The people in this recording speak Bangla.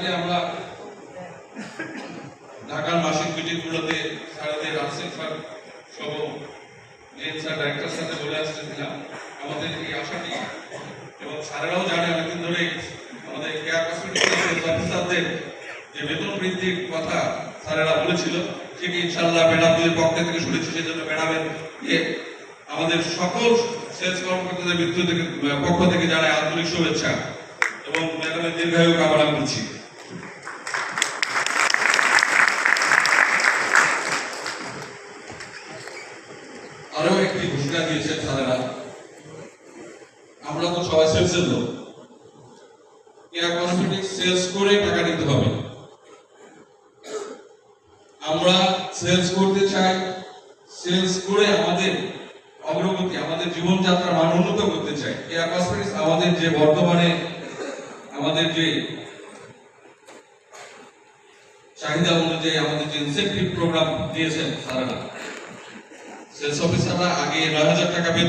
আজকে আমরা ঢাকার মাসিক মিটিংগুলোতে স্যারদের রাসেল স্যার সহ জেন স্যার, ডাইরেক্টর সাথে বলে আসতেছিলাম। আমাদের এই আশাটি, এবং স্যারেরাও জানে অনেকদিন ধরে আমাদের কেয়ার অফিসারদের যে বেতন বৃদ্ধির কথা স্যারেরা বলেছিল সেটি ইনশাল্লাহ ম্যাডামদের পক্ষ থেকে শুনেছি, সেজন্য ম্যাডামের ইয়ে আমাদের সকল সেলস কর্মকর্তাদের বৃত্ত থেকে, পক্ষ থেকে জানাই আন্তরিক শুভেচ্ছা এবং ম্যাডামের দীর্ঘায়ু কামনা করছি। আরও একটি ঘোষণা দিয়েছেন স্যারেরা আমরা তো সবাই সেলসের লোক। কেয়া কসমেটিক সেলস করে টাকা নিতে হবে। আমরা সেলস করতে চাই সেলস করে আমাদের অগ্রগতি, আমাদের জীবনযাত্রার মান উন্নত করতে চাই। কেয়া কসমেটিক্স আমাদের যে বর্তমানে, আমাদের যে চাহিদা অনুযায়ী আমাদের যে ইনসেন্টিভ প্রোগ্রাম দিয়েছেন স্যারেরা সেলস অফিসাররা আগে নয় হাজার টাকা বেতন